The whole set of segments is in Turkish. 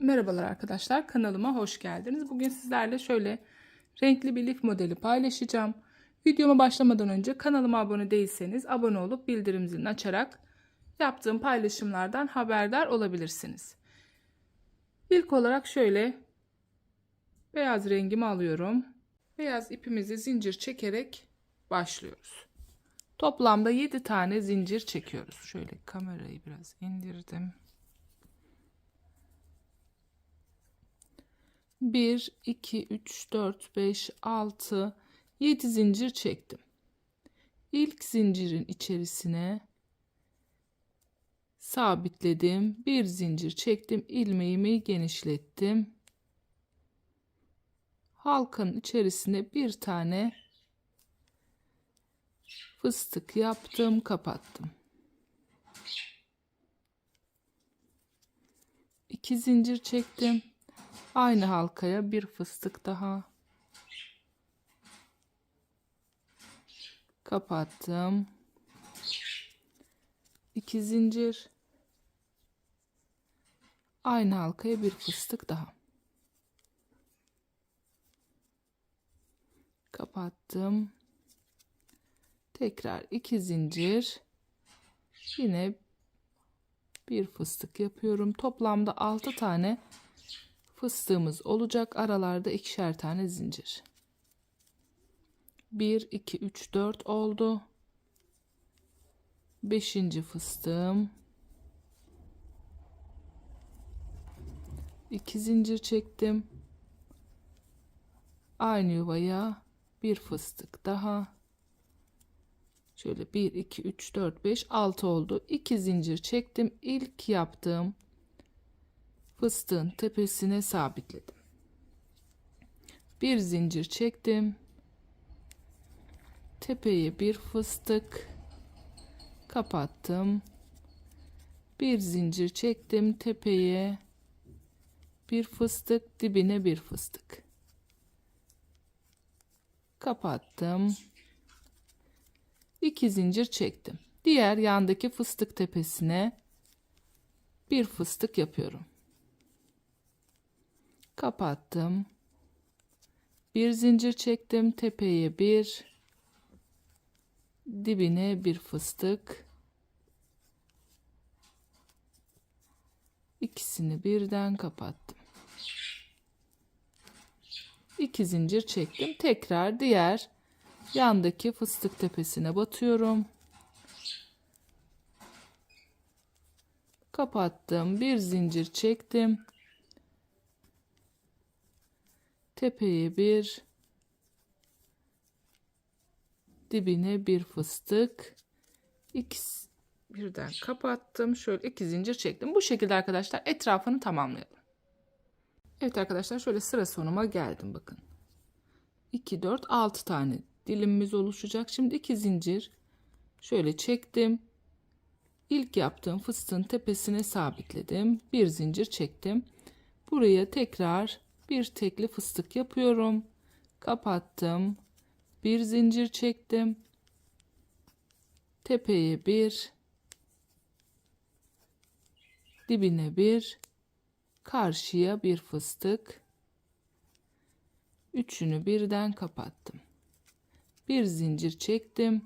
Merhabalar arkadaşlar kanalıma hoş geldiniz. Bugün sizlerle şöyle renkli bir lif modeli paylaşacağım. Videoma başlamadan önce kanalıma abone değilseniz abone olup bildirim zilini açarak yaptığım paylaşımlardan haberdar olabilirsiniz. İlk olarak şöyle beyaz rengimi alıyorum. Beyaz ipimizi zincir çekerek başlıyoruz. Toplamda 7 tane zincir çekiyoruz. Şöyle kamerayı biraz indirdim. 1, 2, 3, 4, 5, 6, 7 zincir çektim. İlk zincirin içerisine sabitledim. Bir zincir çektim. ilmeğimi genişlettim. Halkanın içerisine bir tane fıstık yaptım, kapattım. İki zincir çektim. Aynı halkaya bir fıstık daha kapattım. İki zincir. Aynı halkaya bir fıstık daha. Kapattım. Tekrar iki zincir. Yine bir fıstık yapıyorum. Toplamda altı tane fıstığımız olacak. Aralarda ikişer tane zincir. 1, 2, 3, 4 oldu. Beşinci fıstığım. 2 zincir çektim. Aynı yuvaya bir fıstık daha. Şöyle 1, 2, 3, 4, 5, 6 oldu. 2 zincir çektim. İlk yaptığım fıstığın tepesine sabitledim. Bir zincir çektim. Tepeye bir fıstık kapattım. Bir zincir çektim tepeye bir fıstık dibine bir fıstık. Kapattım. İki zincir çektim. Diğer yandaki fıstık tepesine bir fıstık yapıyorum kapattım. Bir zincir çektim. Tepeye bir, dibine bir fıstık. İkisini birden kapattım. İki zincir çektim. Tekrar diğer yandaki fıstık tepesine batıyorum. Kapattım. Bir zincir çektim. Tepeye bir dibine bir fıstık. İkisi birden kapattım. Şöyle iki zincir çektim. Bu şekilde arkadaşlar etrafını tamamlayalım. Evet arkadaşlar şöyle sıra sonuma geldim bakın. 2 4 6 tane dilimimiz oluşacak. Şimdi iki zincir şöyle çektim. İlk yaptığım fıstığın tepesine sabitledim. Bir zincir çektim. Buraya tekrar bir tekli fıstık yapıyorum. Kapattım. Bir zincir çektim. Tepeye bir. Dibine bir. Karşıya bir fıstık. Üçünü birden kapattım. Bir zincir çektim.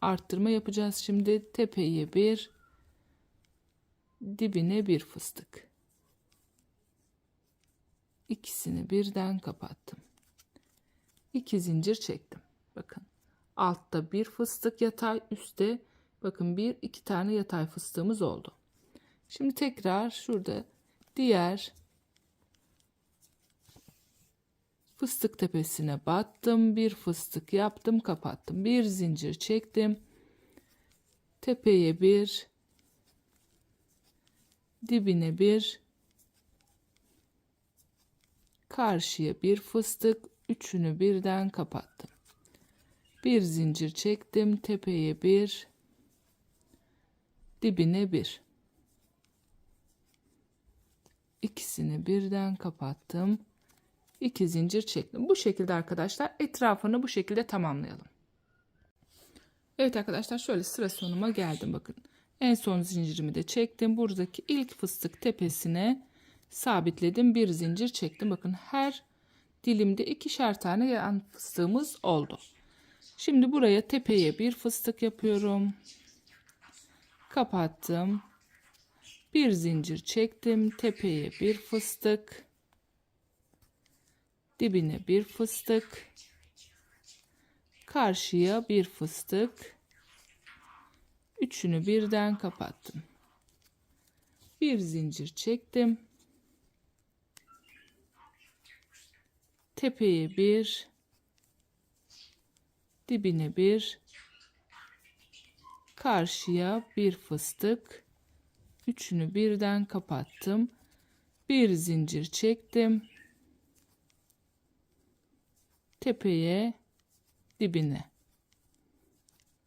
Arttırma yapacağız şimdi. Tepeye bir. Dibine bir fıstık ikisini birden kapattım. İki zincir çektim. Bakın altta bir fıstık yatay üstte bakın bir iki tane yatay fıstığımız oldu. Şimdi tekrar şurada diğer fıstık tepesine battım. Bir fıstık yaptım kapattım. Bir zincir çektim. Tepeye bir dibine bir karşıya bir fıstık üçünü birden kapattım. Bir zincir çektim tepeye bir dibine bir. İkisini birden kapattım. İki zincir çektim. Bu şekilde arkadaşlar etrafını bu şekilde tamamlayalım. Evet arkadaşlar şöyle sıra sonuma geldim bakın. En son zincirimi de çektim. Buradaki ilk fıstık tepesine sabitledim. Bir zincir çektim. Bakın her dilimde ikişer tane yan fıstığımız oldu. Şimdi buraya tepeye bir fıstık yapıyorum. Kapattım. Bir zincir çektim. Tepeye bir fıstık. Dibine bir fıstık. Karşıya bir fıstık. Üçünü birden kapattım. Bir zincir çektim. Tepeye bir. Dibine bir. Karşıya bir fıstık. Üçünü birden kapattım. Bir zincir çektim. Tepeye dibine.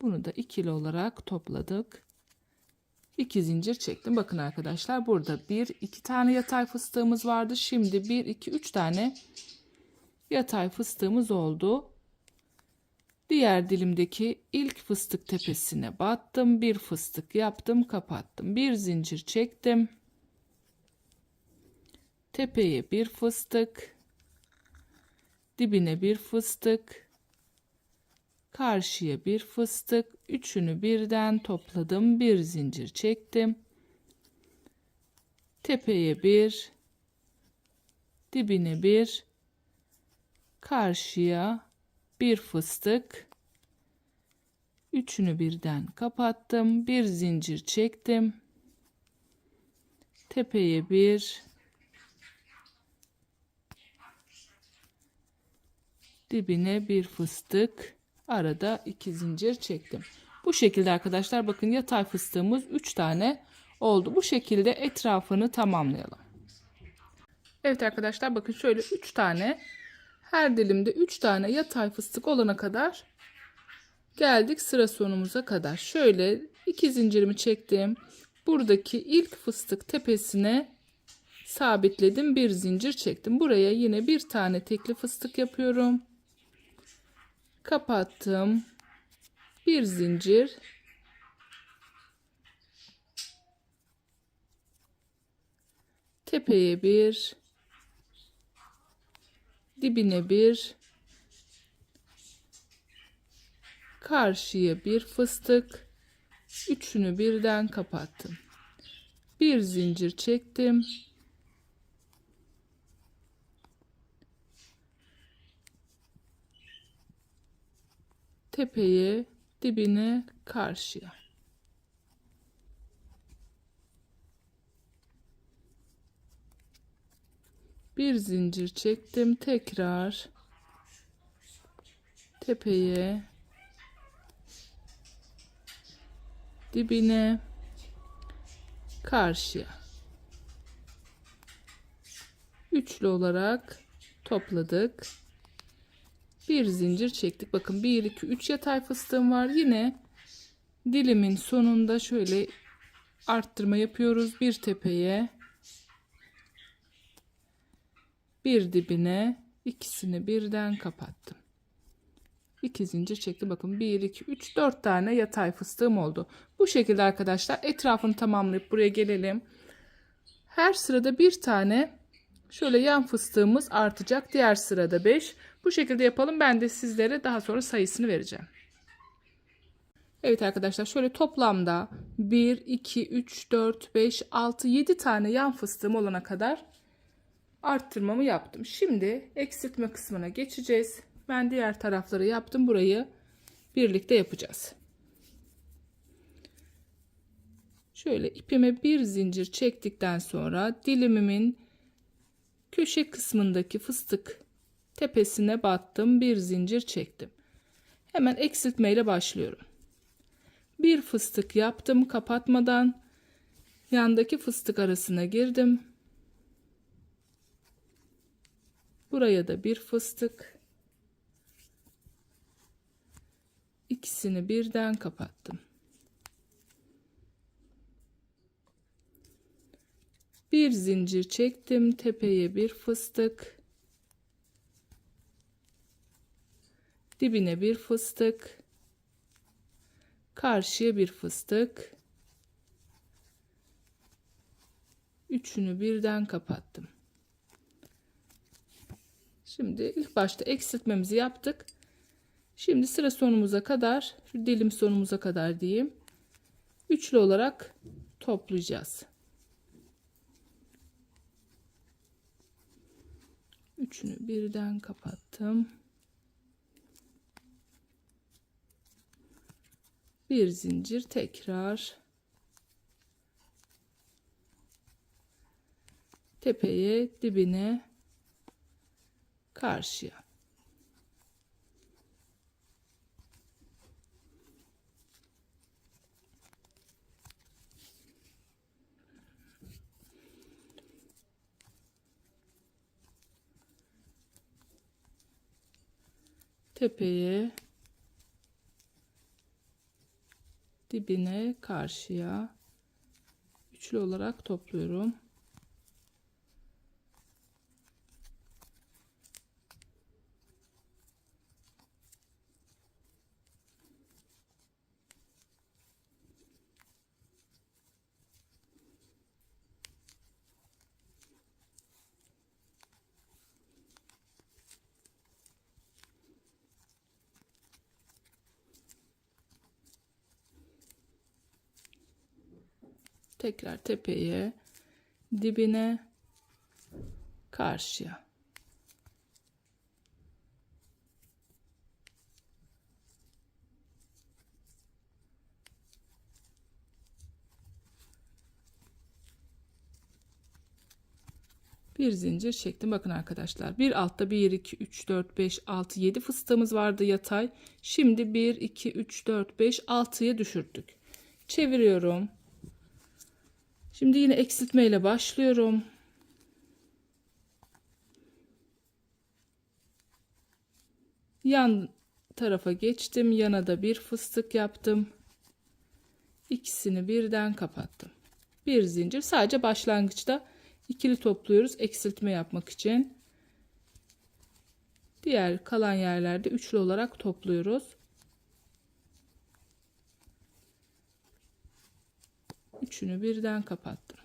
Bunu da ikili olarak topladık. İki zincir çektim. Bakın arkadaşlar burada bir iki tane yatay fıstığımız vardı. Şimdi bir iki üç tane yatay fıstığımız oldu. Diğer dilimdeki ilk fıstık tepesine battım. Bir fıstık yaptım, kapattım. Bir zincir çektim. Tepeye bir fıstık. Dibine bir fıstık. Karşıya bir fıstık. Üçünü birden topladım. Bir zincir çektim. Tepeye bir. Dibine bir. Karşıya bir fıstık. Üçünü birden kapattım. Bir zincir çektim. Tepeye bir. Dibine bir fıstık. Arada iki zincir çektim. Bu şekilde arkadaşlar bakın yatay fıstığımız 3 tane oldu. Bu şekilde etrafını tamamlayalım. Evet arkadaşlar bakın şöyle 3 tane her dilimde 3 tane yatay fıstık olana kadar geldik sıra sonumuza kadar. Şöyle iki zincirimi çektim. Buradaki ilk fıstık tepesine sabitledim. Bir zincir çektim. Buraya yine bir tane tekli fıstık yapıyorum. Kapattım. Bir zincir. Tepeye bir dibine bir karşıya bir fıstık. Üçünü birden kapattım. Bir zincir çektim. Tepeye dibine karşıya bir zincir çektim tekrar tepeye dibine karşıya. Üçlü olarak topladık. Bir zincir çektik. Bakın 1 2 3 yatay fıstığım var. Yine dilimin sonunda şöyle arttırma yapıyoruz. Bir tepeye bir dibine ikisini birden kapattım. İki zincir çektim. Bakın 1, 2, 3, 4 tane yatay fıstığım oldu. Bu şekilde arkadaşlar etrafını tamamlayıp buraya gelelim. Her sırada bir tane şöyle yan fıstığımız artacak. Diğer sırada 5. Bu şekilde yapalım. Ben de sizlere daha sonra sayısını vereceğim. Evet arkadaşlar şöyle toplamda 1, 2, 3, 4, 5, 6, 7 tane yan fıstığım olana kadar arttırmamı yaptım. Şimdi eksiltme kısmına geçeceğiz. Ben diğer tarafları yaptım. Burayı birlikte yapacağız. Şöyle ipime bir zincir çektikten sonra dilimimin köşe kısmındaki fıstık tepesine battım. Bir zincir çektim. Hemen eksiltme ile başlıyorum. Bir fıstık yaptım kapatmadan yandaki fıstık arasına girdim. Buraya da bir fıstık. İkisini birden kapattım. Bir zincir çektim. Tepeye bir fıstık. Dibine bir fıstık. Karşıya bir fıstık. Üçünü birden kapattım. Şimdi ilk başta eksiltmemizi yaptık. Şimdi sıra sonumuza kadar, şu dilim sonumuza kadar diyeyim. Üçlü olarak toplayacağız. Üçünü birden kapattım. Bir zincir tekrar tepeye dibine karşıya. tepeye dibine karşıya üçlü olarak topluyorum. Tekrar tepeye dibine karşıya. Bir zincir çektim. Bakın arkadaşlar bir altta 1 2 3 4 5 6 7 fıstığımız vardı yatay. Şimdi 1 2 3 4 5 6'ya düşürdük. Çeviriyorum Şimdi yine eksiltme ile başlıyorum. Yan tarafa geçtim. Yana da bir fıstık yaptım. İkisini birden kapattım. Bir zincir sadece başlangıçta ikili topluyoruz eksiltme yapmak için. Diğer kalan yerlerde üçlü olarak topluyoruz. Üçünü birden kapattım.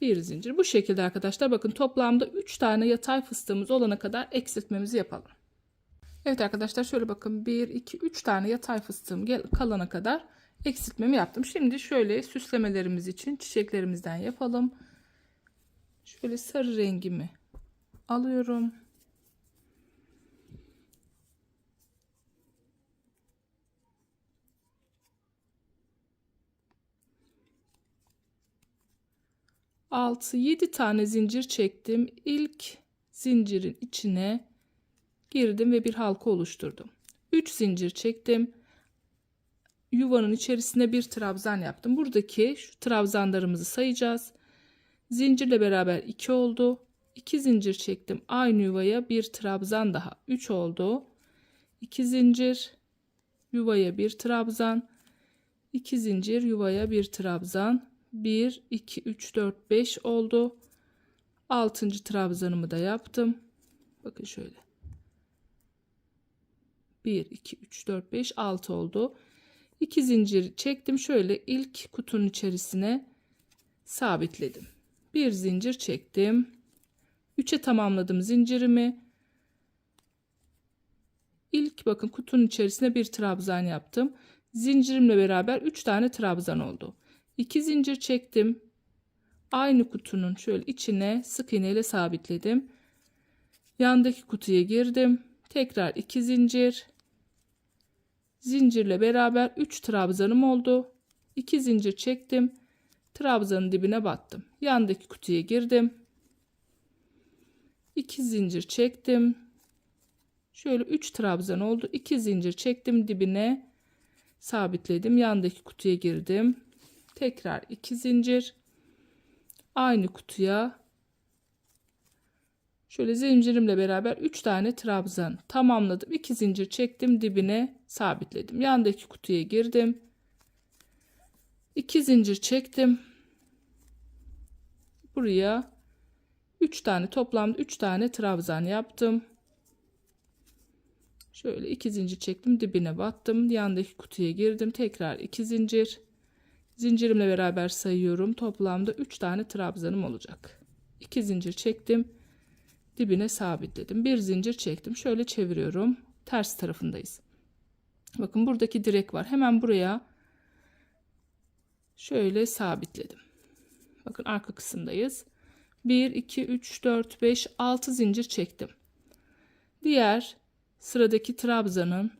Bir zincir. Bu şekilde arkadaşlar bakın toplamda 3 tane yatay fıstığımız olana kadar eksiltmemizi yapalım. Evet arkadaşlar şöyle bakın 1 2 3 tane yatay fıstığım kalana kadar eksiltmemi yaptım. Şimdi şöyle süslemelerimiz için çiçeklerimizden yapalım. Şöyle sarı rengimi alıyorum. Altı yedi tane zincir çektim. İlk zincirin içine girdim ve bir halka oluşturdum. 3 zincir çektim. Yuvanın içerisine bir trabzan yaptım. Buradaki şu trabzanlarımızı sayacağız. Zincirle beraber 2 oldu. 2 zincir çektim. Aynı yuvaya bir trabzan daha. 3 oldu. 2 zincir yuvaya bir trabzan. 2 zincir yuvaya bir trabzan. 1 2 3 4 5 oldu. 6. trabzanımı da yaptım. Bakın şöyle. 1 2 3 4 5 6 oldu. 2 zincir çektim. Şöyle ilk kutunun içerisine sabitledim. Bir zincir çektim. 3'e tamamladım zincirimi. İlk bakın kutunun içerisine bir trabzan yaptım. Zincirimle beraber 3 tane trabzan oldu. 2 zincir çektim. Aynı kutunun şöyle içine sık iğne ile sabitledim. Yandaki kutuya girdim. Tekrar 2 zincir. Zincirle beraber 3 trabzanım oldu. 2 zincir çektim. Trabzanın dibine battım. Yandaki kutuya girdim. 2 zincir çektim. Şöyle 3 trabzan oldu. 2 zincir çektim dibine sabitledim. Yandaki kutuya girdim. Tekrar 2 zincir. Aynı kutuya şöyle zincirimle beraber 3 tane trabzan tamamladım. 2 zincir çektim dibine sabitledim. Yandaki kutuya girdim. 2 zincir çektim. Buraya 3 tane toplamda 3 tane trabzan yaptım. Şöyle 2 zincir çektim dibine battım. Yandaki kutuya girdim. Tekrar 2 zincir Zincirimle beraber sayıyorum. Toplamda 3 tane trabzanım olacak. 2 zincir çektim. Dibine sabitledim. Bir zincir çektim. Şöyle çeviriyorum. Ters tarafındayız. Bakın buradaki direk var. Hemen buraya şöyle sabitledim. Bakın arka kısımdayız. 1, 2, 3, 4, 5, 6 zincir çektim. Diğer sıradaki trabzanın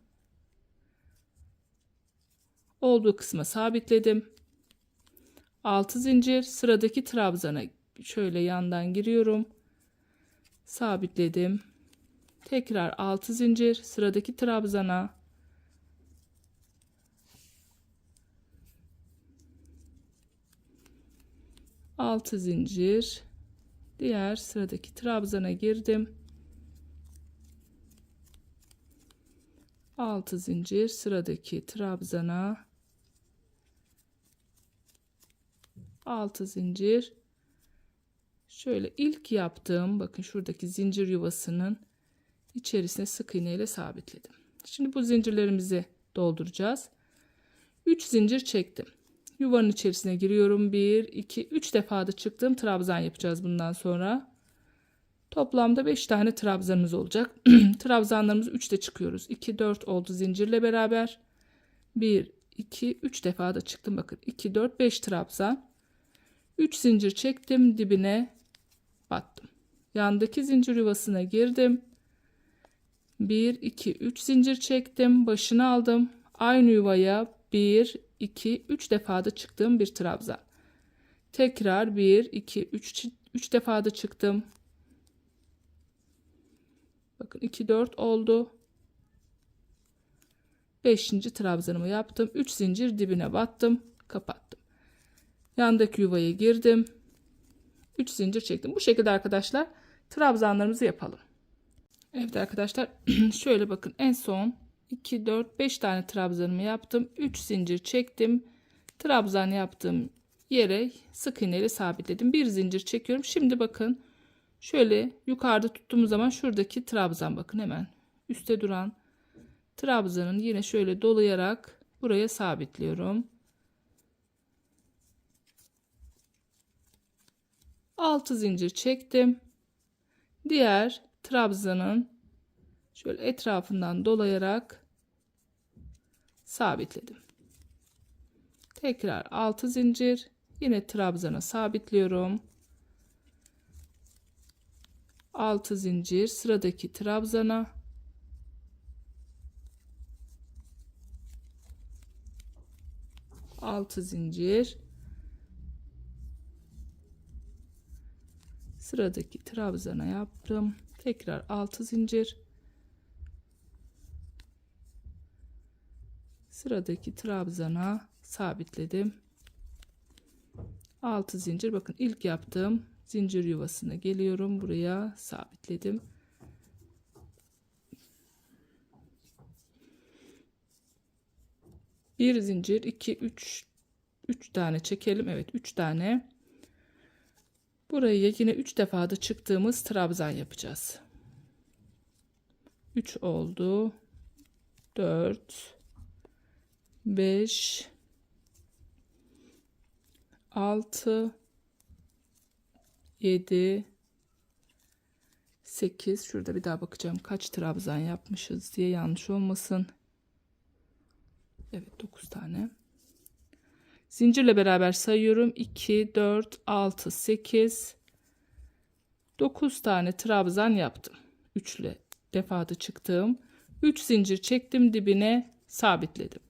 olduğu kısma sabitledim. 6 zincir sıradaki trabzana şöyle yandan giriyorum. Sabitledim. Tekrar 6 zincir sıradaki trabzana altı zincir diğer sıradaki trabzana girdim. 6 zincir sıradaki trabzana 6 zincir şöyle ilk yaptığım bakın şuradaki zincir yuvasının içerisine sık iğne ile sabitledim. Şimdi bu zincirlerimizi dolduracağız. 3 zincir çektim. Yuvanın içerisine giriyorum. 1 2 3 defa da çıktığım trabzan yapacağız bundan sonra. Toplamda 5 tane trabzanımız olacak. Trabzanlarımızı 3'te çıkıyoruz. 2 4 oldu zincirle beraber. 1 2 3 defa da çıktım bakın. 2 4 5 trabzan. 3 zincir çektim, dibine battım. Yandaki zincir yuvasına girdim. 1 2 3 zincir çektim, başını aldım. Aynı yuvaya 1 2 3 defa da çıktığım bir trabzan. Tekrar 1 2 3 3 defa da çıktım. Bakın 2 4 oldu. 5. trabzanımı yaptım. 3 zincir dibine battım, kapattım. Yandaki yuvaya girdim. 3 zincir çektim. Bu şekilde arkadaşlar trabzanlarımızı yapalım. Evet arkadaşlar şöyle bakın en son 2 4 5 tane trabzanımı yaptım. 3 zincir çektim. Trabzan yaptığım yere sık iğne ile sabitledim. Bir zincir çekiyorum. Şimdi bakın Şöyle yukarıda tuttuğumuz zaman şuradaki trabzan bakın hemen üstte duran trabzanın yine şöyle dolayarak buraya sabitliyorum. Altı zincir çektim. Diğer trabzanın şöyle etrafından dolayarak sabitledim. Tekrar altı zincir yine trabzana sabitliyorum. 6 zincir sıradaki trabzana altı zincir sıradaki trabzana yaptım tekrar 6 zincir sıradaki trabzana sabitledim 6 zincir bakın ilk yaptığım zincir yuvasına geliyorum. Buraya sabitledim. Bir zincir, iki, üç, üç tane çekelim. Evet, üç tane. Burayı yine üç defa da çıktığımız trabzan yapacağız. Üç oldu. Dört, beş, altı, 7 8 şurada bir daha bakacağım kaç trabzan yapmışız diye yanlış olmasın. Evet 9 tane. Zincirle beraber sayıyorum. 2 4 6 8 9 tane trabzan yaptım. Üçlü defada çıktım. 3 zincir çektim dibine sabitledim.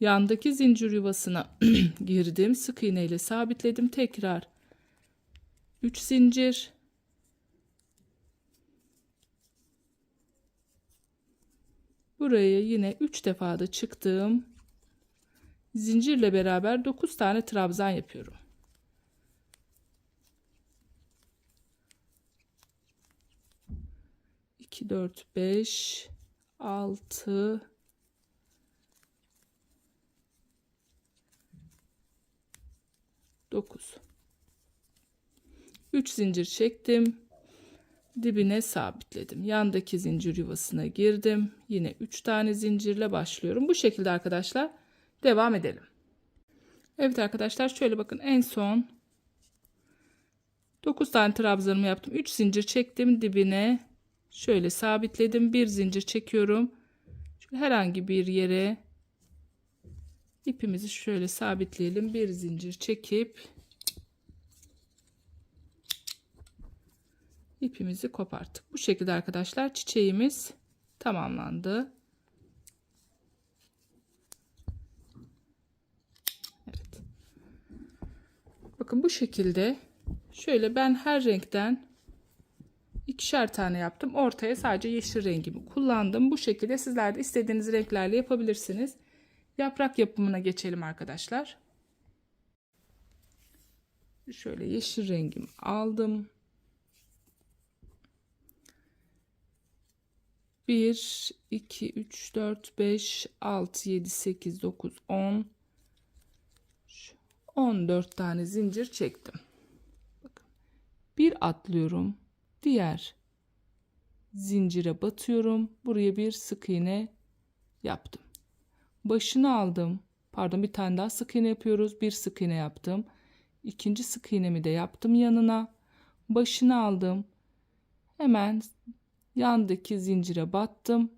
Yandaki zincir yuvasına girdim. Sık iğne ile sabitledim. Tekrar 3 zincir buraya yine 3 defa da çıktığım zincirle beraber 9 tane trabzan yapıyorum. İki, dört, beş, altı, dokuz. 3 zincir çektim. Dibine sabitledim. Yandaki zincir yuvasına girdim. Yine 3 tane zincirle başlıyorum. Bu şekilde arkadaşlar devam edelim. Evet arkadaşlar şöyle bakın en son 9 tane trabzanımı yaptım. 3 zincir çektim dibine. Şöyle sabitledim. Bir zincir çekiyorum. Şöyle herhangi bir yere ipimizi şöyle sabitleyelim. Bir zincir çekip ipimizi koparttık. Bu şekilde arkadaşlar çiçeğimiz tamamlandı. Bakın bu şekilde şöyle ben her renkten ikişer tane yaptım. Ortaya sadece yeşil rengimi kullandım. Bu şekilde sizler de istediğiniz renklerle yapabilirsiniz. Yaprak yapımına geçelim arkadaşlar. Şöyle yeşil rengimi aldım. 1, 2, 3, 4, 5, 6, 7, 8, 9, 10, 14 tane zincir çektim. Bakın. Bir atlıyorum. Diğer zincire batıyorum. Buraya bir sık iğne yaptım. Başını aldım. Pardon bir tane daha sık iğne yapıyoruz. Bir sık iğne yaptım. İkinci sık iğnemi de yaptım yanına. Başını aldım. Hemen yandaki zincire battım.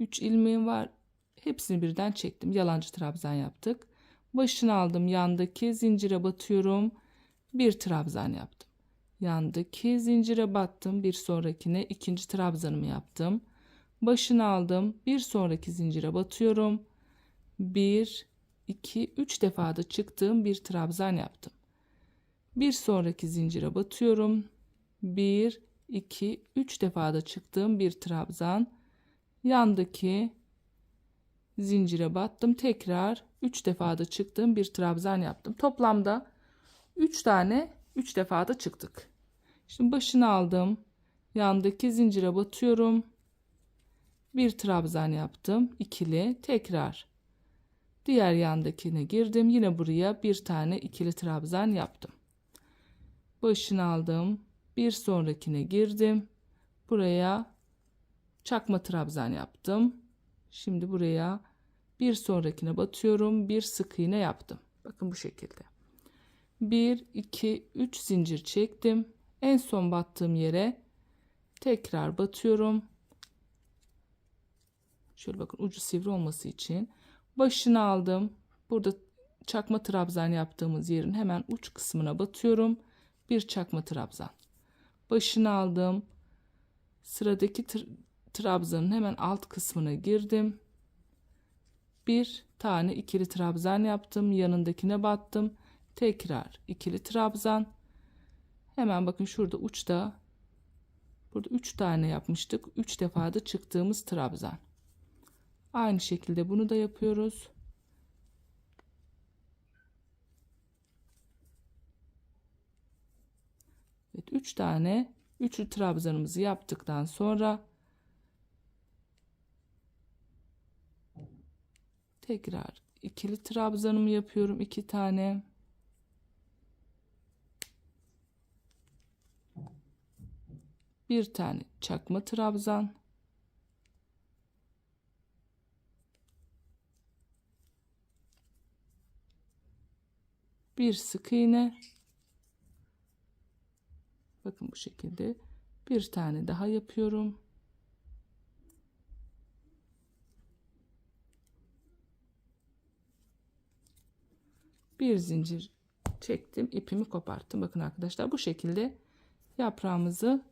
3 ilmeğim var. Hepsini birden çektim. Yalancı trabzan yaptık. Başını aldım. Yandaki zincire batıyorum. Bir trabzan yaptım. Yandaki zincire battım. Bir sonrakine ikinci trabzanımı yaptım. Başını aldım. Bir sonraki zincire batıyorum. 1 2 3 defa da çıktığım bir trabzan yaptım. Bir sonraki zincire batıyorum. 1 2 3 defa da çıktığım bir trabzan. Yandaki zincire battım. Tekrar 3 defa da çıktığım bir trabzan yaptım. Toplamda 3 tane 3 defa da çıktık. Şimdi başını aldım. Yandaki zincire batıyorum. Bir trabzan yaptım. ikili. Tekrar diğer yandakine girdim. Yine buraya bir tane ikili trabzan yaptım. Başını aldım. Bir sonrakine girdim. Buraya çakma trabzan yaptım. Şimdi buraya bir sonrakine batıyorum. Bir sık iğne yaptım. Bakın bu şekilde. 1 2 3 zincir çektim. En son battığım yere tekrar batıyorum. Şöyle bakın ucu sivri olması için başını aldım. Burada çakma trabzan yaptığımız yerin hemen uç kısmına batıyorum. Bir çakma trabzan. Başını aldım. Sıradaki trabzanın hemen alt kısmına girdim. Bir tane ikili trabzan yaptım. Yanındakine battım. Tekrar ikili trabzan. Hemen bakın şurada uçta burada 3 tane yapmıştık. 3 defa da çıktığımız trabzan. Aynı şekilde bunu da yapıyoruz. Evet 3 tane üçlü trabzanımızı yaptıktan sonra tekrar ikili trabzanımı yapıyorum. 2 tane. Bir tane çakma trabzan. bir sık iğne bakın bu şekilde bir tane daha yapıyorum bir zincir çektim ipimi koparttım bakın arkadaşlar bu şekilde yaprağımızı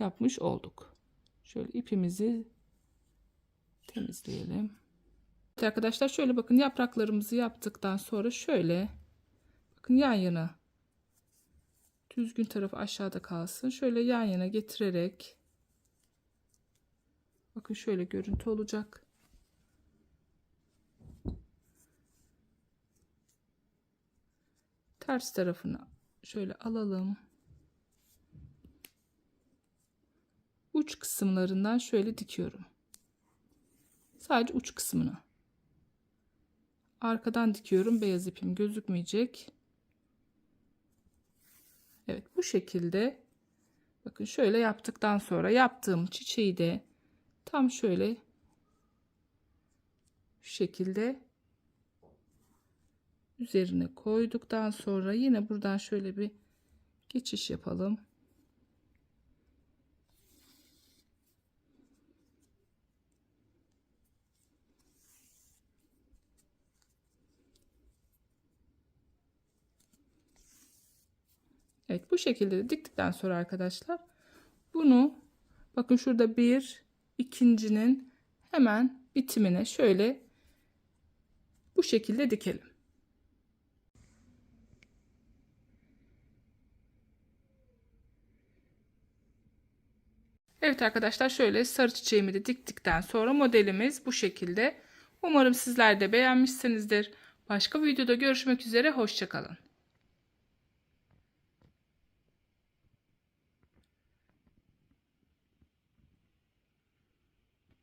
yapmış olduk şöyle ipimizi temizleyelim Evet arkadaşlar şöyle bakın yapraklarımızı yaptıktan sonra şöyle bakın yan yana düzgün tarafı aşağıda kalsın. Şöyle yan yana getirerek bakın şöyle görüntü olacak. Ters tarafını şöyle alalım. Uç kısımlarından şöyle dikiyorum. Sadece uç kısmını. Arkadan dikiyorum. Beyaz ipim gözükmeyecek. Evet bu şekilde bakın şöyle yaptıktan sonra yaptığım çiçeği de tam şöyle şekilde üzerine koyduktan sonra yine buradan şöyle bir geçiş yapalım. Evet bu şekilde de diktikten sonra arkadaşlar bunu bakın şurada bir ikincinin hemen bitimine şöyle bu şekilde dikelim. Evet arkadaşlar şöyle sarı çiçeğimi de diktikten sonra modelimiz bu şekilde. Umarım sizler de beğenmişsinizdir. Başka videoda görüşmek üzere. Hoşçakalın.